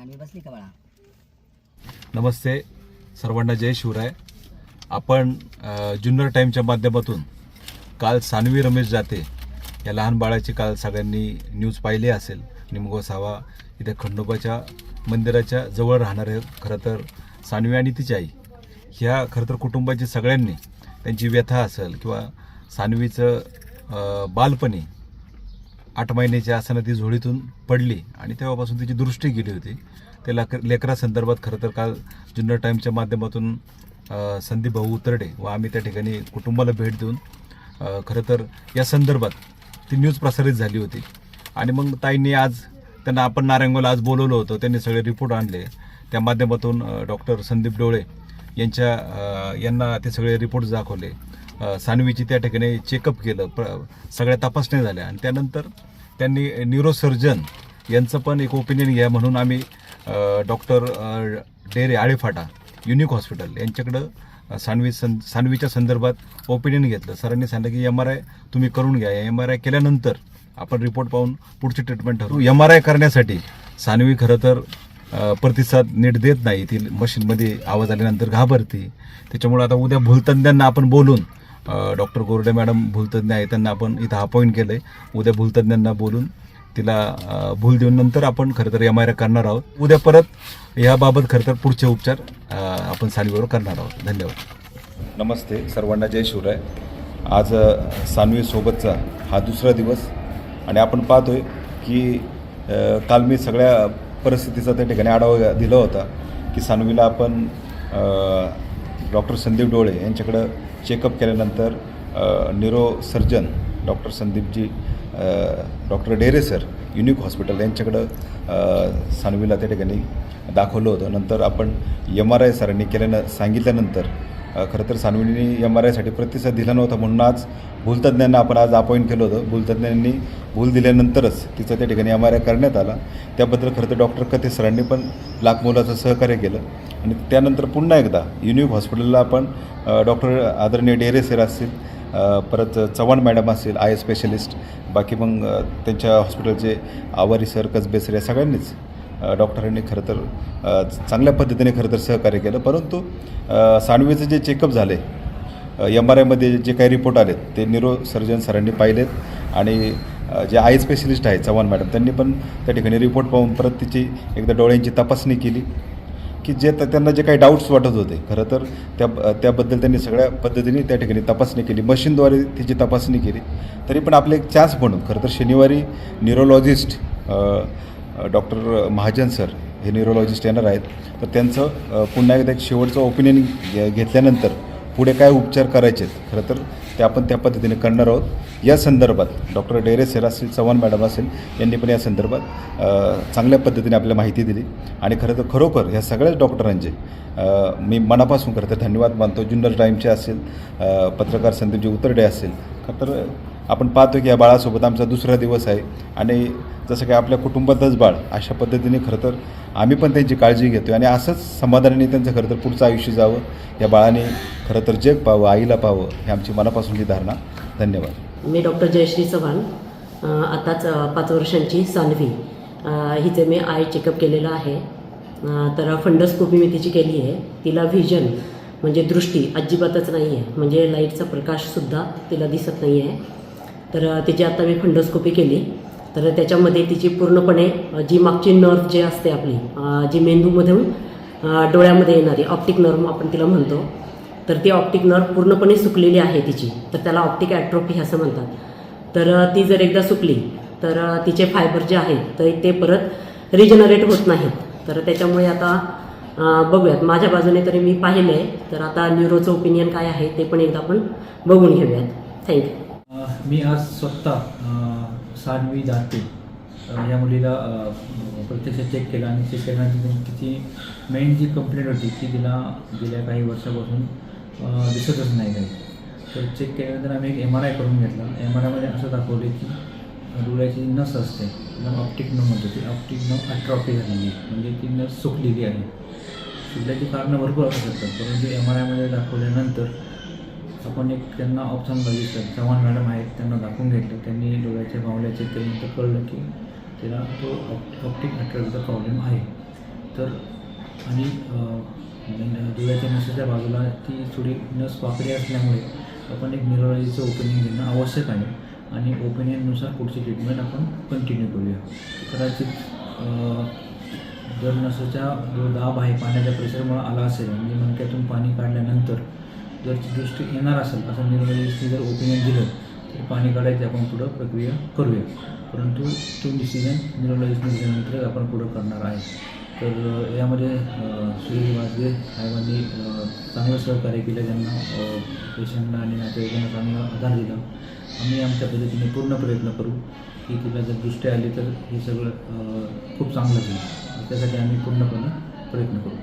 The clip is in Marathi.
बसली का बाळा? नमस्ते सर्वांना जय शिवराय. आपण अ, जुन्नर टाईमच्या माध्यमातून काल सानवी रमेश जाते या लहान बाळाची काल सगळ्यांनी न्यूज पाहिली असेल. निमगोसावा इथे खंडोबाच्या मंदिराच्या जवळ राहणारे खरं तर सानवी आणि तिची आई. ह्या खरं तर कुटुंबाची सगळ्यांनी त्यांची व्यथा असेल किंवा सानवीचं अ, बालपणी आठ महिन्याची असताना ती झोळीतून पडली आणि तेव्हापासून तिची दृष्टी गेली होती. त्या लेकरा लेकरासंदर्भात खरं तर काल जुन्नर टाईमच्या माध्यमातून संदीप भाऊ उतरडे व आम्ही त्या ठिकाणी कुटुंबाला भेट देऊन खरं तर या संदर्भात ती न्यूज प्रसारित झाली होती. आणि मग ताईंनी आज त्यांना आपण नारायणगावला आज बोलवलं होतं. त्यांनी सगळे रिपोर्ट आणले. त्या माध्यमातून डॉक्टर संदीप डोळे यांच्या यांना ते सगळे रिपोर्ट दाखवले. सानवीची त्या ठिकाणी चेकअप केलं प्र सगळ्या तपासण्या झाल्या. आणि त्यानंतर त्यांनी न्यूरोसर्जन यांचं पण एक ओपिनियन घ्या म्हणून आम्ही doctor Dere Alephata unique hospital यांच्याकडं सानवी सं सानवीच्या संदर्भात ओपिनियन घेतलं. सरांनी सांगितलं की एम आर आय तुम्ही करून घ्या. एम आर आय केल्यानंतर आपण रिपोर्ट पाहून पुढची ट्रीटमेंट ठरवू. एम आर आय करण्यासाठी सानवी खरं तर प्रतिसाद नीट देत नाही. ती मशीनमध्ये आवाज आल्यानंतर घाबरते. त्याच्यामुळे आता उद्या भूलतज्ञांना आपण बोलून डॉक्टर गोरडे मॅडम भूलतज्ञ आहे त्यांना आपण इथं अपॉइंट केलं आहे उद्या भूलतज्ञांना बोलून तिला भूल देऊन नंतर आपण खरं तर एम आय आर करणार आहोत. उद्या परत याबाबत खरं तर पुढचे उपचार आपण सानवीवर करणार आहोत. धन्यवाद. नमस्ते. सर्वांना जय शिवराय. आज सानवीसोबतचा हा दुसरा दिवस आणि आपण पाहतोय की काल मी सगळ्या परिस्थितीचा त्या ठिकाणी आढावा दिला होता की सानवीला आपण डॉक्टर संदीप डोळे यांच्याकडं चेकअप केल्यानंतर neuro surgeon doctor Sandeepji doctor Dere sir unique hospital यांच्याकडं सानवीला त्या ठिकाणी दाखवलं होतं. नंतर आपण एम आर आय सरांनी केल्यानं सांगितल्यानंतर खरं तर सानवींनी एम आर आयसाठी प्रतिसाद दिला नव्हता म्हणून आज भूलतज्ञांना आपण आज अपॉइंट केलं होतं. भूलतज्ञांनी भूल दिल्यानंतरच तिचं त्या ठिकाणी एम आर आय करण्यात आला. त्याबद्दल खरं तर डॉक्टर कथे सरांनी पण लाख मुलाचं सहकार्य केलं. आणि त्यानंतर पुन्हा एकदा युनिक हॉस्पिटलला आपण डॉक्टर आदरणीय डेरे सर असतील परत चव्हाण मॅडम असतील आय स्पेशलिस्ट बाकी मग त्यांच्या हॉस्पिटलचे आवारी सर कसबे सर या सगळ्यांनीच डॉक्टरांनी खरं तर चांगल्या पद्धतीने खरं तर सहकार्य केलं. परंतु अ, जे चेकअप झाले एम आर आयमध्ये जे काही रिपोर्ट आलेत ते निरो सर्जन सरांनी पाहिलेत. आणि जे आय स्पेशलिस्ट आहेत चव्हाण मॅडम त्यांनी पण त्या ठिकाणी रिपोर्ट पाहून परत तिची एकदा डोळ्यांची तपासणी केली की जे त्यांना जे काही डाऊट्स वाटत होते खरं तर त्या त्याबद्दल त्यांनी सगळ्या पद्धतीने त्या ठिकाणी तपासणी केली. मशीनद्वारे तिची तपासणी केली. तरी पण आपले एक चान्स म्हणून खरं तर शनिवारी न्युरोलॉजिस्ट डॉक्टर महाजन सर हे न्युरोलॉजिस्ट येणार आहेत. तर त्यांचं पुन्हा एकदा एक शेवटचं ओपिनियन घेतल्यानंतर पुढे काय उपचार करायचे आहेत? खरं तर ते आपण त्या पद्धतीने करणार आहोत. या संदर्भात डॉक्टर डेरे सर असतील चव्हाण मॅडम असेल यांनी पण या संदर्भात चांगल्या पद्धतीने आपल्याला माहिती दिली. आणि खरं तर खरोखर ह्या सगळ्याच डॉक्टरांचे मी मनापासून खरं तर धन्यवाद मानतो. जुन्नर टाईमचे असेल पत्रकार संदीपजी उतरडे असेल खरं तर आपण पाहतो की या बाळासोबत आमचा दुसरा दिवस आहे आणि जसं काही आपल्या कुटुंबातच बाळ अशा पद्धतीने खरं तर आम्ही पण त्यांची काळजी घेतो आणि असंच समाधानाने त्यांचं खरं तर पुढचं आयुष्य जावं या बाळाने खरं तर जग पाहावं आईला पाहावं ही आमची मनापासूनची धारणा. धन्यवाद. मी डॉक्टर जयश्री चव्हाण आताच पाच वर्षांची सानवी. अ, हिचे मी आय चेकअप केलेलं आहे. तर फंडस्कोपी मी तिची केली आहे. तिला व्हिजन म्हणजे दृष्टी अजिबातच नाही आहे म्हणजे लाईटचा प्रकाशसुद्धा तिला दिसत नाही आहे तर तिची आता मी फंडोस्कोपी केली. तर त्याच्यामध्ये तिची पूर्णपणे जी मागची नर्व जी असते आपली जी मेंदूमधून डोळ्यामध्ये येणारी ऑप्टिक नर्व आपण तिला म्हणतो तर ती ऑप्टिक नर्व पूर्णपणे सुकलेली आहे तिची. तर त्याला ऑप्टिक ॲट्रोफी असं म्हणतात. तर ती जर एकदा सुकली तर तिचे फायबर जे आहेत तर ते परत रिजनरेट होत नाहीत. तर त्याच्यामुळे आता बघूयात. माझ्या बाजूने तरी मी पाहिलं आहे तर आता न्यूरोचं ओपिनियन काय आहे ते पण एकदा आपण बघून घेऊयात. थँक्यू मी आज स्वतः सानवी जाते. या मुलीला प्रत्यक्ष चेक केला आणि चेक केल्यानंतर तिची मेन जी कंप्लेंट होती ती तिला गेल्या काही वर्षापासून दिसतच नाही काही. तर चेक केल्यानंतर आम्ही एक एम आर आय करून घेतला. एम आर आयमध्ये असं दाखवले की डोळ्याची नस असते. तिला ऑप्टिक न म्हणतो ती. ऑप्टिक न अट्रॉपी झालेली म्हणजे ती नस सुकलेली आहे. सुकल्याची कारणं भरपूर असू शकतात. परंतु एम आर आयमध्ये दाखवल्यानंतर आपण एक त्यांना ऑप्शन बघितलं. चव्हाण मॅडम आहेत त्यांना दाखवून घेतलं. त्यांनी डोळ्याच्या बावल्याचे केल्यानंतर कळलं की त्याला तो ऑप ऑप्टिक अट्रॅक्टचा प्रॉब्लेम आहे. तर आणि डोळ्याच्या नसेच्या बाजूला ती थोडी नस वाकडी असल्यामुळे आपण एक न्यूरोलॉजीचं ओपिनियन घेणं आवश्यक आहे. आणि ओपिनियननुसार पुढची ट्रीटमेंट आपण कंटिन्यू करूया. कदाचित जर नसाच्या जो दाब आहे पाण्याच्या प्रेशरमुळे आला असेल म्हणजे मणक्यातून पाणी काढल्यानंतर जर दृष्टी येणार असेल असं न्यूरोलॉजिस्टने जर ओपिनियन दिलं तर पाणी काढायची आपण पुढं प्रक्रिया करूया. परंतु तो डिसिजन न्यूरोलॉजिस्टने दिल्यानंतर आपण पुढं करणार आहे. तर यामध्ये सुरेश वाजगे साहेबांनी चांगलं सहकार्य केलं त्यांना पेशंटला आणि नातेवाईकांना चांगला आधार दिला. आम्ही आमच्या पद्धतीने पूर्ण प्रयत्न करू की तिला जर दृष्टी आली तर हे सगळं खूप चांगलं होईल. त्यासाठी आम्ही पूर्णपणे प्रयत्न करू.